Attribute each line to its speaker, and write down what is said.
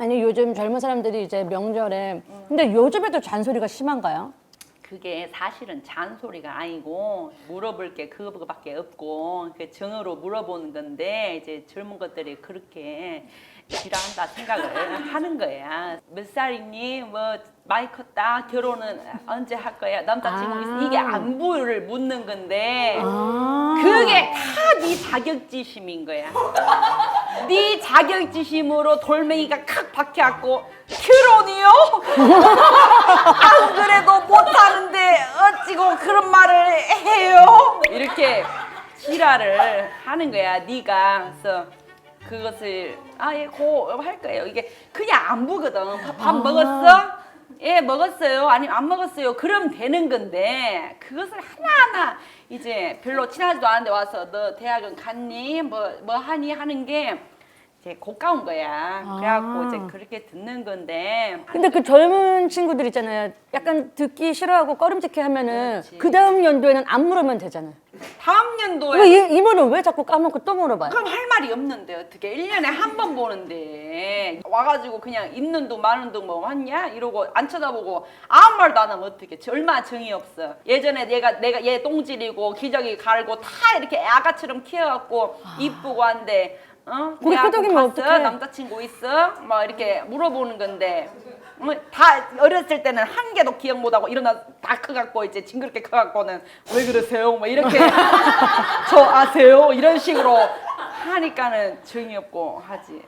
Speaker 1: 아니 요즘 젊은 사람들이 이제 명절에 근데 요즘에도 잔소리가 심한가요?
Speaker 2: 그게 사실은 잔소리가 아니고 물어볼 게 그거밖에 없고 그 정으로 물어보는 건데 이제 젊은 것들이 그렇게 지랄한다 생각을 하는 거야. 몇 살이니? 뭐 많이 컸다. 결혼은 언제 할 거야? 남자친구
Speaker 1: 아.
Speaker 2: 있어? 이게 안부를 묻는 건데
Speaker 1: 아.
Speaker 2: 그게 다 네 자격지심인 거야. 네 자격지심으로 돌멩이가 칵 박혀갖고 결혼이요? 안 그래도 못하는데 어찌고 그런 말을 해요? 이렇게 지랄을 하는 거야 네가 그래서 그것을 아예 고할 거예요 이게 그냥 안 보거든 밥, 밥 먹었어? 예 먹었어요 아니 안 먹었어요 그럼 되는 건데 그것을 하나하나 이제 별로 친하지도 않은데 와서 너 대학은 갔니? 뭐 뭐 하니? 하는 게 이제 고가운 거야 그래갖고
Speaker 1: 아.
Speaker 2: 이제 그렇게 듣는 건데
Speaker 1: 근데 그 젊은 친구들 있잖아요. 약간 듣기 싫어하고 꺼림직해 하면은.
Speaker 2: 그
Speaker 1: 다음 연도에는 안 물으면 되잖아요.
Speaker 2: 다음 년도에
Speaker 1: 왜 이, 이모는 왜 자꾸 까먹고 또 물어봐요?
Speaker 2: 그럼 할 말이 없는데 어떻게 1년에 한 번 보는데 와가지고 그냥 있는 둥 마는 둥뭐 왔냐 이러고 안 쳐다보고 아무 말도 안 하면 어떻게 얼마나 정이 없어 예전에 내가 내가 얘 똥질이고 기저귀 갈고 다 이렇게 아가처럼 키워갖고 이쁘고 한데 어?
Speaker 1: 고개
Speaker 2: 대학
Speaker 1: 끄덕이면
Speaker 2: 갔어?
Speaker 1: 어떡해.
Speaker 2: 남자친구 있어? 막 이렇게 물어보는 건데 어, 다 어렸을 때는 한 개도 기억 못하고 일어나 다 커갖고 이제 징그럽게 커갖고는 왜 그러세요? 뭐 이렇게 저 아세요? 이런 식으로 하니까는 정이 없고 하지.